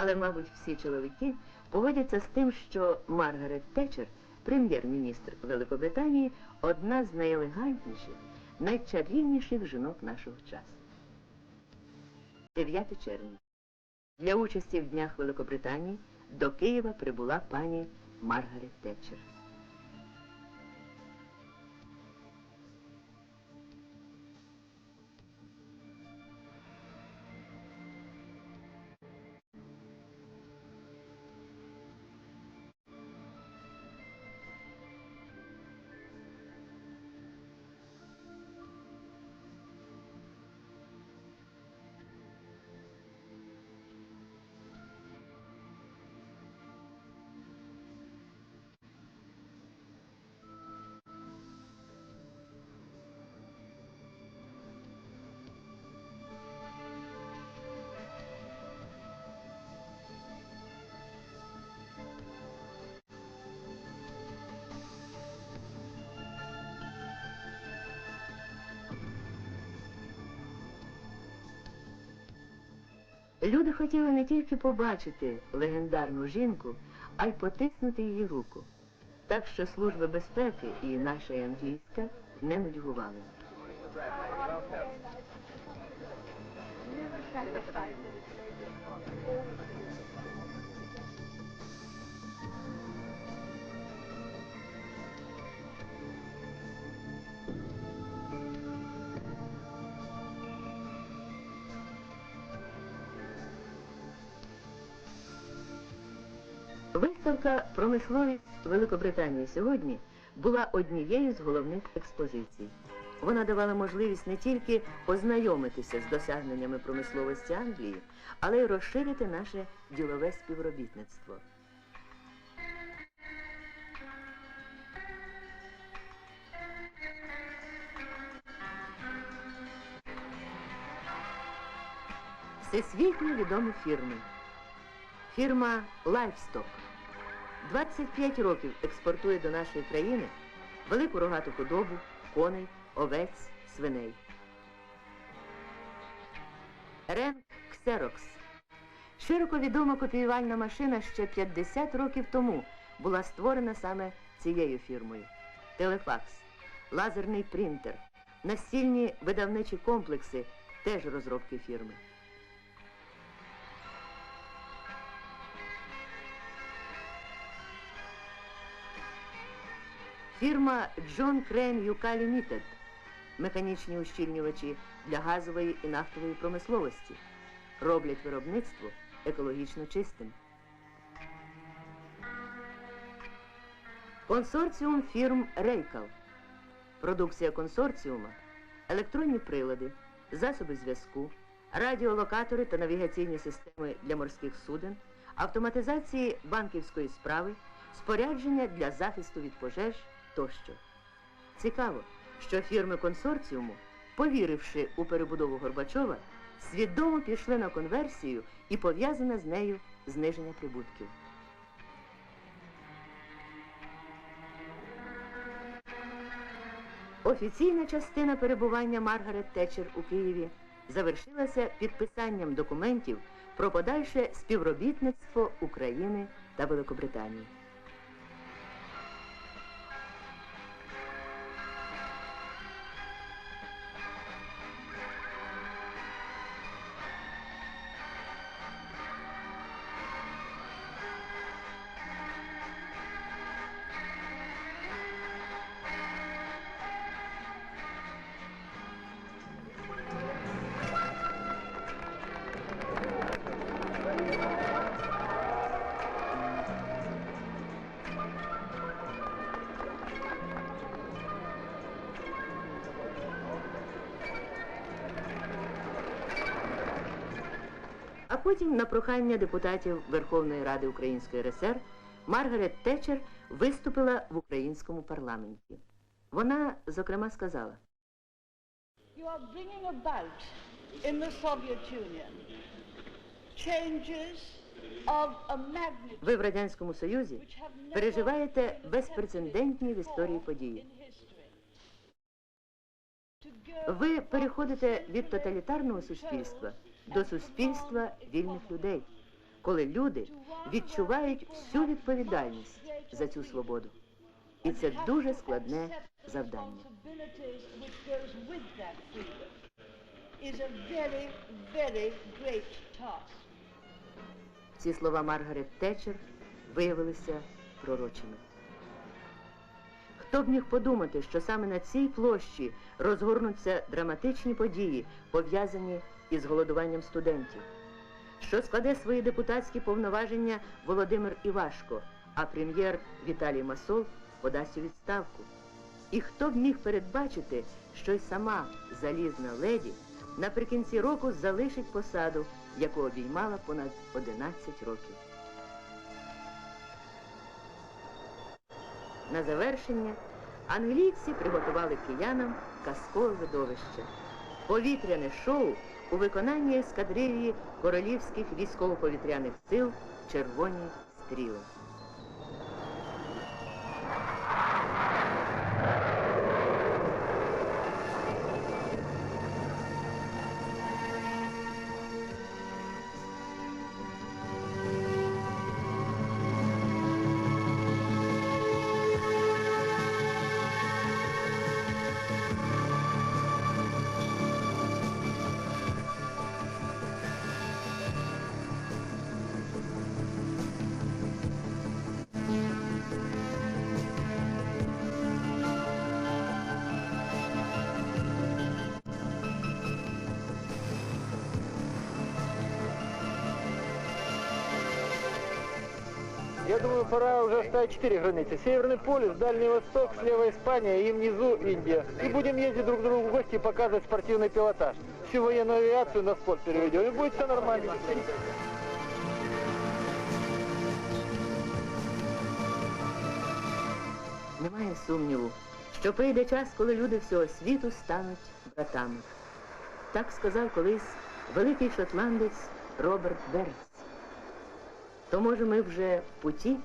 Але, мабуть, всі чоловіки погодяться з тим, що Маргарет Тетчер, прем'єр-міністр Великобританії, одна з найелегантніших, найчарівніших жінок нашого часу. 9 червня. Для участі в Днях Великобританії до Києва прибула пані Маргарет Тетчер. Люди хотіли не тільки побачити легендарну жінку, а й потиснути її руку. Так що Служба безпеки і наша англійська не нудьгували. Виставка Промисловість Великобританії сьогодні була однією з головних експозицій. Вона давала можливість не тільки ознайомитися з досягненнями промисловості Англії, але й розширити наше ділове співробітництво. Всесвітньо відомі фірми. Фірма Livestock 25 років експортує до нашої країни велику рогату худобу, коней, овець, свиней. Ренк Ксерокс. Широко відома копіювальна машина ще 50 років тому була створена саме цією фірмою. Телефакс, лазерний принтер, настільні видавничі комплекси теж розробки фірми. Фірма John Crane UK Limited – механічні ущільнювачі для газової і нафтової промисловості. Роблять виробництво екологічно чистим. Консорціум фірм Рейкал. Продукція консорціума – електронні прилади, засоби зв'язку, радіолокатори та навігаційні системи для морських суден, автоматизації банківської справи, спорядження для захисту від пожеж тощо. Цікаво, що фірми консорціуму, повіривши у перебудову Горбачова, свідомо пішли на конверсію і пов'язане з нею зниження прибутків. Офіційна частина перебування Маргарет Тетчер у Києві завершилася підписанням документів про подальше співробітництво України та Великобританії. Потім, на прохання депутатів Верховної Ради Української РСР, Маргарет Тетчер виступила в українському парламенті. Вона, зокрема, сказала: You are bringing about in the Soviet Union changes of a magnitude ви в Радянському Союзі переживаєте безпрецедентні в історії події. Ви переходите від тоталітарного суспільства до суспільства вільних людей, коли люди відчувають всю відповідальність за цю свободу. І це дуже складне завдання. Ці слова Маргарет Тетчер виявилися пророчими. Хто б міг подумати, що саме на цій площі розгорнуться драматичні події, пов'язані із голодуванням студентів, що складе свої депутатські повноваження Володимир Івашко, а прем'єр Віталій Масол подасть у відставку. І хто б міг передбачити, що й сама залізна леді наприкінці року залишить посаду, яку обіймала понад 11 років. На завершення англійці приготували киянам казкове видовище. Повітряне шоу у виконанні ескадрилії королівських військово-повітряних сил Червоні стріли. Я думаю, пора уже ставить четыре границы. Северный полюс, Дальний Восток, слева Испания и внизу Индия. И будем ездить друг к другу в гости и показывать спортивный пилотаж. Всю военную авиацию на спорт переведем, и будет все нормально. Немає сумніву, що прийде час, коли люди всього світу стануть братами. Так сказав колись великий шотландець Роберт Бернс. То може ми вже в путі